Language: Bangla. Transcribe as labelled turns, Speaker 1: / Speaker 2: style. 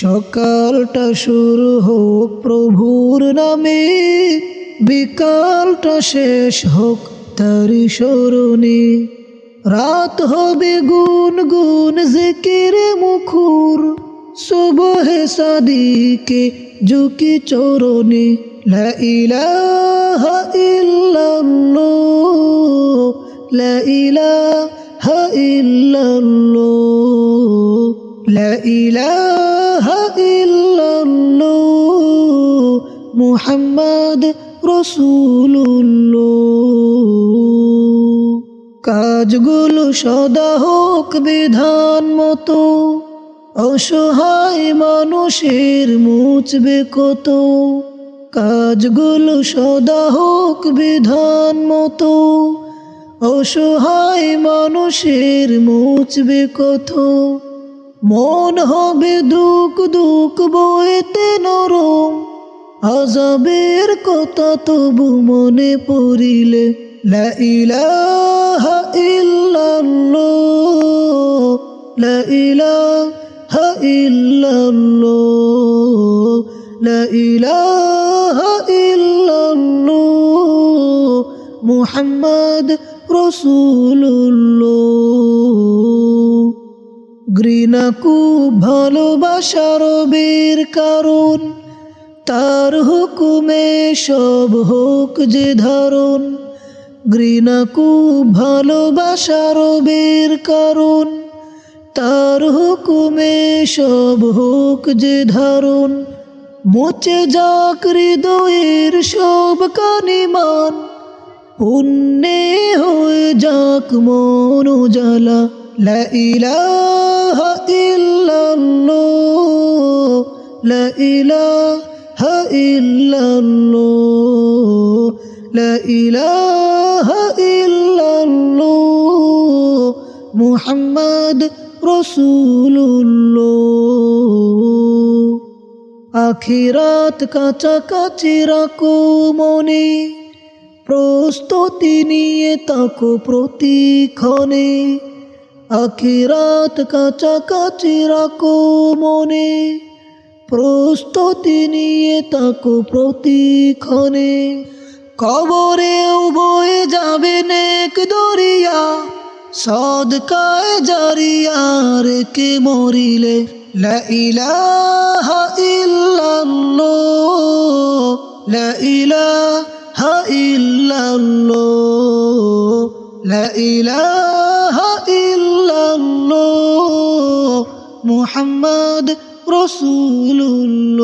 Speaker 1: সকালটা শুরু হোক প্রভুর নামে, বিকালটা শেষ হোক তারি স্মরণে। রাত হবে গুন গুন জিকিরে মুখুর, সুবহে সাদিকে ঝুঁকি চরণে। লা ইলাহা ইল্লাল্লাহ, লা ইল্লাল্লাহ। মুহাম্মদ রসুল্লাহ কাজগুলো সদা হোক বিধান মতো, অসহায় মানুষের মুচবে কত। কাজগুলো সদা হোক বিধান মতো, অসহায় মানুষের মুচবে কত। মন হবে দুঃখ দুঃখ বইতে নরম। আজাবের কথা তবু মনে পড়িলে, লা ইলাহা ইল্লাল্লাহ, লা ইলাহা ইল্লাল্লাহ, লা ইলাহা ইল্লাল্লাহ, মুহাম্মদ রাসূলুল্লাহ। ঘৃণা খুব ভালোবাসার বীর কারণ। তার হুকুমে সব হোক যে ধারণ। ঘৃণা খুব ভালোবাসার বীর কারণ। তার হুকুমে সব হোক যে ধারণ। মোচে যাক হৃদয়ের সব কানিমান পুণ্যে হয়ে যাক মন জ্বালা মুহাম্মদ রাসূলুল্লাহ। আখিরাত কাছাকাছি রাখো মনে প্রস্তুতি নিয়ে তাকো প্রতিক্ষণে। আখিরাত কাছাকাছি রাখো মনে, প্রস্তুতি নিয়ে তাকো প্রতিক্ষণে। কবরেও বয়ে যাবে নেক দরিয়া, সদকায় জারিয়া রেখে মরিলে। লা ইলাহা ইল্লাল্লাহ, লা ইলাহা ইল্লাল্লাহ, লা ইলাহা ইল্লাল্লাহ। মুহাম্মদ রসুল্লাহ